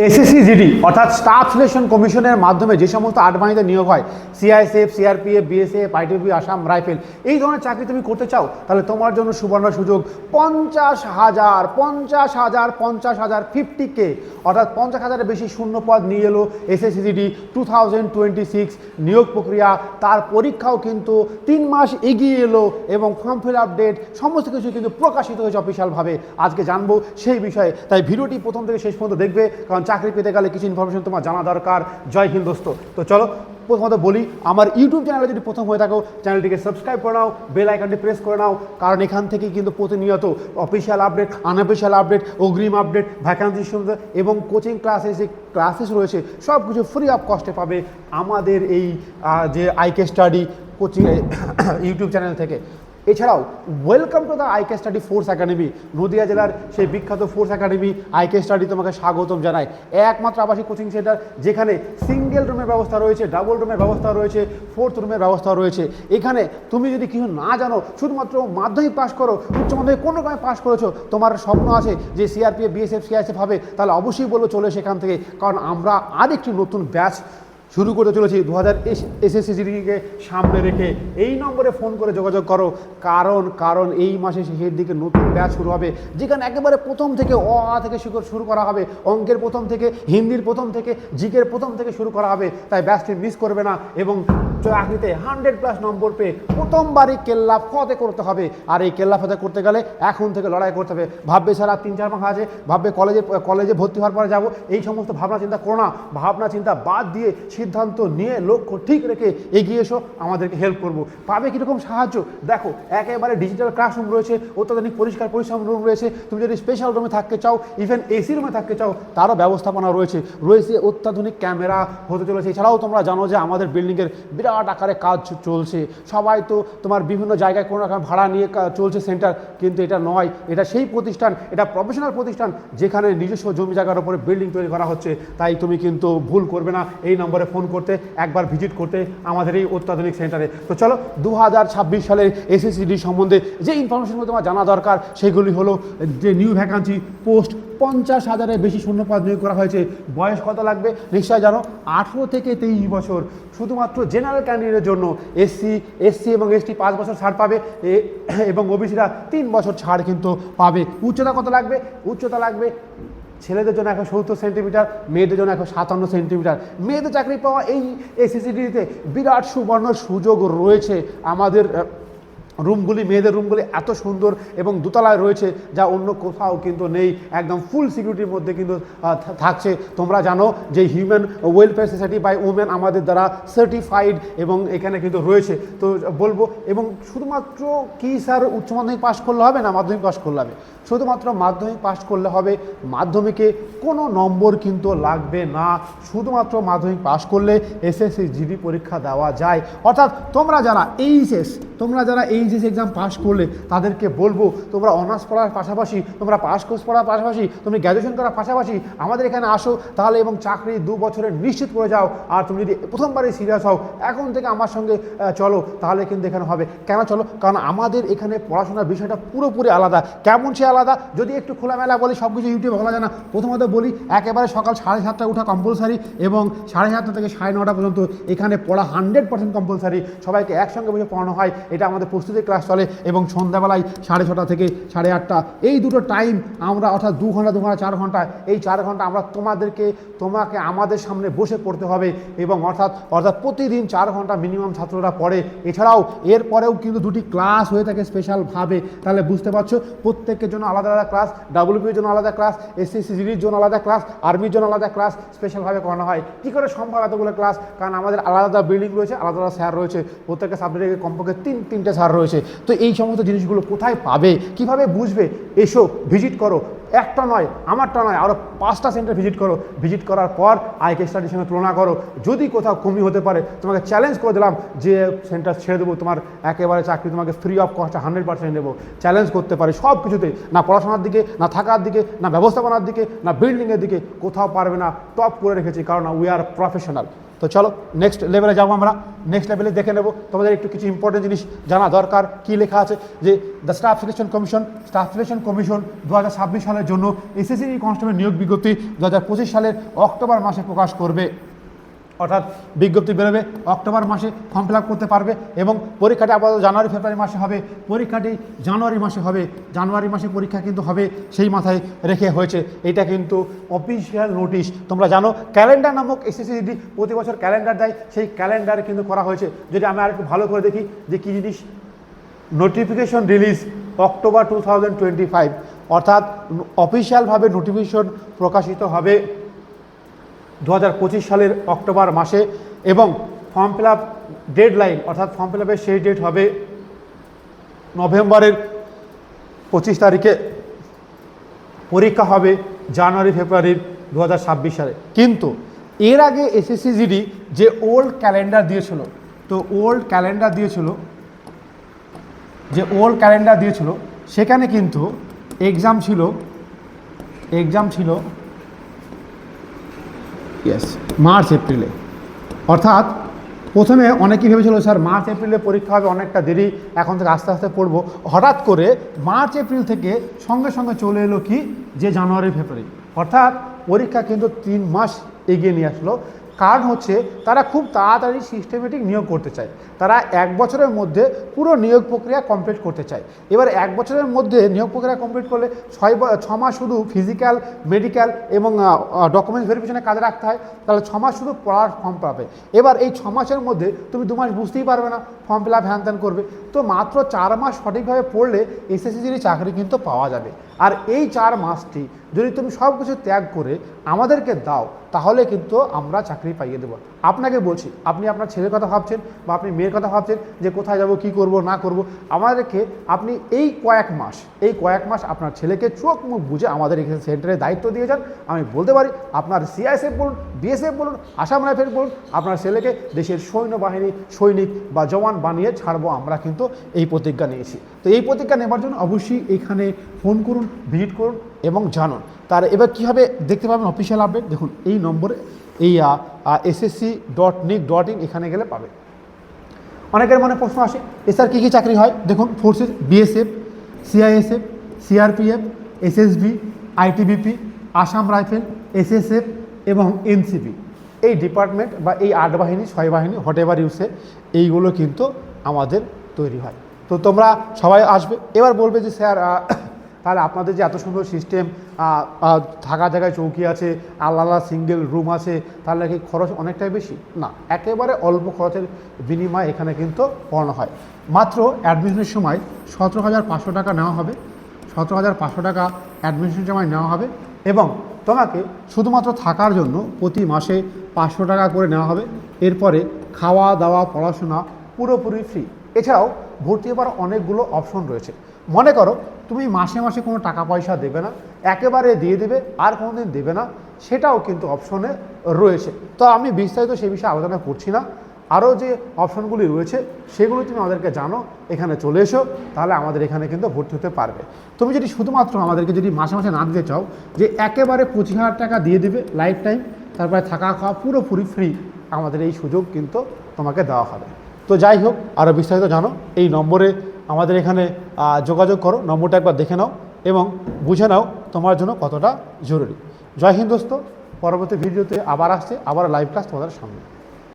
SSC GD, অর্থাৎ staff selection কমিশনের মাধ্যমে যে সমস্ত আটবাণীতে নিয়োগ হয়, CISF, CRPF, BSF ITP Assam rifle, এই ধরনের চাকরি তুমি করতে চাও, তাহলে তোমার জন্য সুবর্ণ সুযোগ পঞ্চাশ হাজার পঞ্চাশ হাজার পঞ্চাশ হাজার ফিফটি কে অর্থাৎ পঞ্চাশ হাজারের বেশি শূন্য পদ নিয়ে এলো SSC GD two thousand twenty six নিয়োগ প্রক্রিয়া, তার পরীক্ষাও কিন্তু তিন মাস এগিয়ে এলো এবং ফর্ম ফিল আপডেট সমস্ত কিছু কিন্তু প্রকাশিত হয়েছে অফিসিয়ালভাবে আজকে জানব সেই বিষয়ে, তাই ভিডিওটি প্রথম থেকে শেষ পর্যন্ত দেখবে, কারণ চাকরি পেতে গেলে কিছু ইনফরমেশন তোমার জানা দরকার। জয় হিন্দ দোস্ত। তো চলো, প্রথমত বলি, আমার ইউটিউব চ্যানেলে যদি প্রথম হয়ে থাকো চ্যানেলটিকে সাবস্ক্রাইব করে নাও বেল আইকনটি প্রেস করে নাও, কারণ এখান থেকেই কিন্তু প্রতিনিয়ত অফিসিয়াল আপডেট আনঅফিসিয়াল আপডেট অগ্রিম আপডেট ভ্যাকান্সি শুনতে এবং কোচিং ক্লাসেস যে ক্লাসেস রয়েছে সব কিছু ফ্রি অফ কস্টে পাবে আমাদের এই যে IK study coaching YouTube channel থেকে। এছাড়াও welcome to the IK study force academy Nadia জেলার সেই বিখ্যাত ফোর্স একাডেমি আইকে স্টাডি তোমাকে স্বাগতম জানায় একমাত্র আবাসিক কোচিং সেন্টার, যেখানে সিঙ্গেল রুমের ব্যবস্থা রয়েছে ডাবল রুমের ব্যবস্থা রয়েছে ফোর্থ রুমের ব্যবস্থা রয়েছে। এখানে তুমি যদি কিছু না জানো, শুধুমাত্র মাধ্যমিক পাশ করো, উচ্চ মাধ্যমিক কোনো রকমে পাস করেছ, তোমার স্বপ্ন আছে যে সিআরপিএফ বিএসএফ সিআইএসএফ হবে, তাহলে অবশ্যই বলব চলে সেখান থেকে। কারণ আমরা আরেকটি নতুন ব্যাচ শুরু করতে চলেছি দু হাজার এসএসসিজিকে সামনে রেখে। এই নম্বরে ফোন করে যোগাযোগ করো। কারণ কারণ এই মাসে শেষের দিকে নতুন ব্যাচ শুরু হবে, যেখানে একেবারে প্রথম থেকে অ, আ থেকে শুরু করা হবে। অঙ্কের প্রথম থেকে, হিন্দির প্রথম থেকে, জিকের প্রথম থেকে শুরু করা হবে। তাই ব্যাচটি মিস করবে না এবং চাকরিতে হান্ড্রেড প্লাস নম্বর পেয়ে প্রথমবারই কেল্লা ফতে করতে হবে। আর এই কেল্লা ফতে করতে গেলে এখন থেকে লড়াই করতে হবে। ভাববে সারা তিন, চার মাস আছে। ভাববে কলেজে কলেজে ভর্তি হওয়ার পরে যাব। এই সমস্ত ভাবনা চিন্তা করো না। ভাবনা চিন্তা বাদ দিয়ে সিদ্ধান্ত নিয়ে লক্ষ্য ঠিক রেখে এগিয়ে এসো, আমাদেরকে হেল্প করব। পাবে কীরকম সাহায্য? দেখো, একেবারে ডিজিটাল ক্লাসরুম রয়েছে, অত্যাধুনিক পরিষ্কার পরিশ্রম রুম রয়েছে। তুমি যদি স্পেশাল রুমে থাকতে চাও ইভেন এসি রুমে থাকতে চাও, তারও ব্যবস্থাপনা রয়েছে। রয়েছে অত্যাধুনিক ক্যামেরা হতে চলেছে। এছাড়াও তোমরা জানো যে আমাদের বিল্ডিংয়ের বিরাট আকারে কাজ চলছে। সবাই তো তোমার বিভিন্ন জায়গায় কোনো রকম ভাড়া নিয়ে চলছে সেন্টার কিন্তু এটা নয়। এটা সেই প্রতিষ্ঠান, এটা প্রফেশনাল প্রতিষ্ঠান, যেখানে নিজস্ব জমি জায়গার উপরে বিল্ডিং তৈরি করা হচ্ছে। তাই তুমি কিন্তু ভুল করবে না। এই নম্বরে ফোন করতে, একবার ভিজিট করতে আমাদের এই অত্যাধুনিক সেন্টারে। তো চলো দু হাজার ছাব্বিশ সালের এসএসসিডি সম্বন্ধে যে ইনফরমেশনগুলো তোমার জানা দরকার, সেগুলি হলো যে নিউ ভ্যাকান্সি পোস্ট পঞ্চাশ হাজারের বেশি শূন্যপদ নিয়োগ করা হয়েছে। বয়স কত লাগবে? নিশ্চয় জানো, আঠেরো থেকে তেইশ বছর। শুধুমাত্র জেনারেল ক্যান্ডিডেটের জন্য এসসি এসসি এবং এসটি পাঁচ বছর ছাড় পাবে। এবং ওবিসিরা তিন বছর ছাড় কিন্তু পাবে। উচ্চতা কত লাগবে? উচ্চতা লাগবে ছেলেদের জন্য একশো সত্তর সেন্টিমিটার, মেয়েদের জন্য একশো সাতান্ন সেন্টিমিটার। মেয়েদের চাকরি পাওয়া এই এসএসসিডিতে বিরাট সুবর্ণ সুযোগ রয়েছে আমাদের রুমগুলি, মেয়েদের রুমগুলি এত সুন্দর এবং দোতলায় রয়েছে যা অন্য কোথাও কিন্তু নেই। একদম ফুল সিকিউরিটির মধ্যে কিন্তু থাকছে। তোমরা জানো যে human welfare society by women আমাদের দ্বারা সার্টিফাইড এবং এখানে কিন্তু রয়েছে। তো বলব, এবং শুধুমাত্র কি স্যার, উচ্চ মাধ্যমিক পাস করলে হবে না মাধ্যমিক পাস করলে হবে? শুধুমাত্র মাধ্যমিক পাস করলে হবে, মাধ্যমিকে কোনো নম্বর কিন্তু লাগবে না। শুধুমাত্র মাধ্যমিক পাস করলে এসএসসি, জিডি পরীক্ষা দেওয়া যায়। অর্থাৎ তোমরা যারা এইচএস, তোমরা যারা এইচএস এক্সাম পাস করলে তাদেরকে বলব, তোমরা অনার্স পড়ার পাশাপাশি, তোমরা পাস কোর্স পড়ার পাশাপাশি, তুমি গ্র্যাজুয়েশন করার পাশাপাশি আমাদের এখানে আসো, তাহলে এবং চাকরি দু বছরের নিশ্চিত করে যাও। আর তুমি যদি প্রথমবারই সিরিয়াস হও, এখন থেকে আমার সঙ্গে চলো, তাহলে কিন্তু এখানে হবে। কেন চলো? কারণ আমাদের এখানে পড়াশোনার বিষয়টা পুরোপুরি আলাদা। কেমন সে আলাদা? যদি একটু খোলামেলা বলি সব কিছু ইউটিউবে বলা যায় না। প্রথমত বলি, একেবারে সকাল সাড়ে সাতটা ওঠা কম্পালসারি এবং সাড়ে সাতটা থেকে সাড়ে নটা পর্যন্ত এখানে পড়া হান্ড্রেড পার্সেন্ট কম্পালসারি সবাইকে একসঙ্গে বসে পড়ানো হয়, এটা আমাদের প্রস্তুতি ক্লাস চলে এবং সন্ধ্যাবেলায় সাড়ে ছটা থেকে সাড়ে আটটা। এই দুটো টাইম আমরা অর্থাৎ দু ঘণ্টা দু ঘণ্টা, চার ঘণ্টা, এই চার ঘণ্টা আমরা তোমাদেরকে, তোমাকে আমাদের সামনে বসে পড়তে হবে এবং অর্থাৎ অর্থাৎ প্রতিদিন চার ঘণ্টা মিনিমাম ছাত্ররা পড়ে। এছাড়াও এরপরেও কিন্তু দুটি ক্লাস হয়ে থাকে স্পেশালভাবে তাহলে বুঝতে পারছ? প্রত্যেকের জন্য আলাদা আলাদা ক্লাস ডাব্লিউপির জন্য আলাদা ক্লাস এসএসসি জিডির জন্য আলাদা ক্লাস আর্মির জন্য আলাদা ক্লাস স্পেশালভাবে করানো হয়। কী করে সম্ভব এতগুলো ক্লাস কারণ আমাদের আলাদা আলাদা বিল্ডিং রয়েছে, আলাদা আলাদা স্যার রয়েছে। প্রত্যেকটা সাবজেক্টে কমপক্ষে তিন, তিনটে স্যার রয়েছে। তো এই সমস্ত জিনিসগুলো কোথায় পাবে? কীভাবে বুঝবে? এসো ভিজিট করো। একটা নয়, আমারটা নয় আরও পাঁচটা সেন্টার ভিজিট করো। ভিজিট করার পর আইকে স্টাডির সঙ্গে তুলনা করো। যদি কোথাও কমি হতে পারে, তোমাকে চ্যালেঞ্জ করে দিলাম যে সেন্টার ছেড়ে দেবো তোমার, একেবারে চাকরি তোমাকে ফ্রি অফ কস্টে হান্ড্রেড পার্সেন্ট দেবো। চ্যালেঞ্জ করতে পারে সব কিছুতে না পড়াশোনার দিকে, না থাকার দিকে, না ব্যবস্থাপনার দিকে, না বিল্ডিংয়ের দিকে। কোথাও পারবে না টপ করে রেখেছি কারণ উই আর প্রফেশনাল তো চলো নেক্সট লেভেলে যাব আমরা। নেক্সট লেভেলে দেখে নেব। তোমাদের একটু কিছু ইম্পর্টেন্ট জিনিস জানা দরকার। কী লেখা আছে? যে the staff selection commission staff selection commission দু হাজার ছাব্বিশ সালের জন্য এসএসসি কনস্টেবল নিয়োগ বিজ্ঞপ্তি দু হাজার পঁচিশ সালের অক্টোবর মাসে প্রকাশ করবে। অর্থাৎ বিজ্ঞপ্তি বেরোবে, অক্টোবর মাসে ফর্ম ফিল করতে পারবে এবং পরীক্ষাটি আপাতত জানুয়ারি, ফেব্রুয়ারি মাসে হবে। পরীক্ষাটি জানুয়ারি মাসে হবে। জানুয়ারি মাসে পরীক্ষা কিন্তু হবে সেই মাথায় রেখে হয়েছে। এটা কিন্তু অফিসিয়াল নোটিশ তোমরা জানো ক্যালেন্ডার নামক এসএসসিডি প্রতি বছর ক্যালেন্ডার দেয়। সেই ক্যালেন্ডার কিন্তু করা হয়েছে। যদি আমি আরেকটু ভালো করে দেখি যে কী জিনিস? Notification release October two thousand twenty five অর্থাৎ অফিসিয়ালভাবে নোটিফিকেশন প্রকাশিত হবে। দু হাজার পঁচিশ সালের অক্টোবর মাসে এবং form fill up deadline অর্থাৎ ফর্ম ফিল আপের সেই ডেট হবে নভেম্বরের পঁচিশ তারিখে। পরীক্ষা হবে জানুয়ারি, ফেব্রুয়ারির দু হাজার ছাব্বিশ সালে। কিন্তু এর আগে এসএসসি যে ওল্ড ক্যালেন্ডার দিয়েছিল, তো ওল্ড ক্যালেন্ডার দিয়েছিল, যে ওল্ড ক্যালেন্ডার দিয়েছিল, সেখানে কিন্তু এক্সাম ছিল এক্সাম ছিল ইয়েস মার্চ এপ্রিলে অর্থাৎ প্রথমে অনেকেই ভেবেছিল, স্যার মার্চ এপ্রিলে পরীক্ষা হবে, অনেকটা দেরি, এখন থেকে আস্তে আস্তে পড়ব। হঠাৎ করে মার্চ এপ্রিল থেকে সঙ্গে সঙ্গে চলে এলো কি? যে জানুয়ারি ফেব্রুয়ারি অর্থাৎ পরীক্ষা কিন্তু তিন মাস এগিয়ে নিয়ে আসলো। কারণ হচ্ছে তারা খুব তাড়াতাড়ি সিস্টেমেটিক নিয়োগ করতে চায়। তারা এক বছরের মধ্যে পুরো নিয়োগ প্রক্রিয়া কমপ্লিট করতে চায়। এবার এক বছরের মধ্যে নিয়োগ প্রক্রিয়া কমপ্লিট করলে ছয় ছ মাস শুধু ফিজিক্যাল মেডিকেল এবং ডকুমেন্টস ভেরিফিকেশনে কাজে রাখতে হয়, তাহলে ছ মাস শুধু পড়ার ফর্ম পাবে। এবার এই ছ মাসের মধ্যে তুমি দু মাস বুঝতেই পারবে না ফর্ম ফিল আপ হ্যান করবে। তো মাত্র চার মাস সঠিকভাবে পড়লে এসএসসির চাকরি কিন্তু পাওয়া যাবে। আর এই চার মাসটি যদি তুমি সব কিছু ত্যাগ করে আমাদেরকে দাও, তাহলে কিন্তু আমরা চাকরি পাইয়ে দেবো। আপনাকে বলছি, আপনি আপনার ছেলের কথা ভাবছেন বা আপনি মেয়ের কথা ভাবছেন যে কোথায় যাব, কি করব, না করব, আমাদেরকে আপনি এই কয়েক মাস, এই কয়েক মাস আপনার ছেলেকে চোখ মুখ বুঝে আমাদের এখানে সেন্টারে দায়িত্ব দিয়ে যান। আমি বলতে পারি, আপনার সিআইএসএফ বলুন বিএসএফ বলুন, আসাম রাইফেল বলুন, আপনার ছেলেকে দেশের সৈন্যবাহিনী, সৈনিক বা জওয়ান বানিয়ে ছাড়বো আমরা কিন্তু এই প্রতিজ্ঞা নিয়েছি। তো এই প্রতিজ্ঞা নেবার জন্য অবশ্যই এখানে ফোন করুন ভিজিট করুন এবং জানুন। তার এবার কীভাবে দেখতে পাবেন অফিসিয়াল আপডেট দেখুন, এই নম্বরে, এই SSC dot nic dot in এখানে গেলে পাবে। অনেকের মনে প্রশ্ন আসে এসআর কী কী চাকরি হয়? দেখুন forces BSF CISF CRPF SSB ITBP Assam rifle SSF এবং এনসিপি এই ডিপার্টমেন্ট বা এই আট বাহিনী, ছয় বাহিনী হট এভার ইউসে এইগুলো কিন্তু আমাদের তৈরি হয়। তো তোমরা সবাই আসবে। এবার বলবে যে, স্যার তাহলে আপনাদের যে এত সুন্দর সিস্টেম থাকা জায়গায় চৌকি আছে, আলাদা আলাদা সিঙ্গেল রুম আছে তাহলে কি খরচ অনেকটাই বেশি? না, একেবারে অল্প খরচের বিনিময়ে এখানে কিন্তু পড়ানো হয়। মাত্র অ্যাডমিশনের সময় সতেরো হাজার পাঁচশো টাকা নেওয়া হবে। সতেরো হাজার পাঁচশো টাকা অ্যাডমিশন সময় নেওয়া হবে এবং তোমাকে শুধুমাত্র থাকার জন্য প্রতি মাসে পাঁচশো টাকা করে নেওয়া হবে। এরপরে খাওয়া, দাওয়া, পড়াশোনা পুরোপুরি ফ্রি এছাড়াও ভর্তি হবার অনেকগুলো অপশন রয়েছে। মনে করো তুমি মাসে মাসে কোনো টাকা পয়সা দেবে না, একেবারে দিয়ে দেবে, আর কোনো দিন দেবে না, সেটাও কিন্তু অপশনে রয়েছে। তো আমি বিস্তারিত সেই বিষয়ে আলোচনা করছি না। আরও যে অপশনগুলি রয়েছে, সেগুলো তুমি আমাদেরকে জানো, এখানে চলে এসো, তাহলে আমাদের এখানে কিন্তু ভর্তি হতে পারবে। তুমি যদি শুধুমাত্র আমাদেরকে যদি মাসে মাসে না দিতে চাও, যে একেবারে পঁচিশ হাজার টাকা দিয়ে দিবে লাইফ টাইম তারপরে থাকা খাওয়া পুরোপুরি ফ্রি আমাদের এই সুযোগ কিন্তু তোমাকে দেওয়া হবে। তো যাই হোক, আরও বিস্তারিত জানো, এই নম্বরে আমাদের এখানে যোগাযোগ করো, নম্বরটা একবার দেখে নাও এবং বুঝে নাও তোমার জন্য কতটা জরুরি। জয় হিন্দ দোস্ত, পরবর্তী ভিডিওতে আবার আসছে আবার লাইভ ক্লাস তোমাদের সামনে।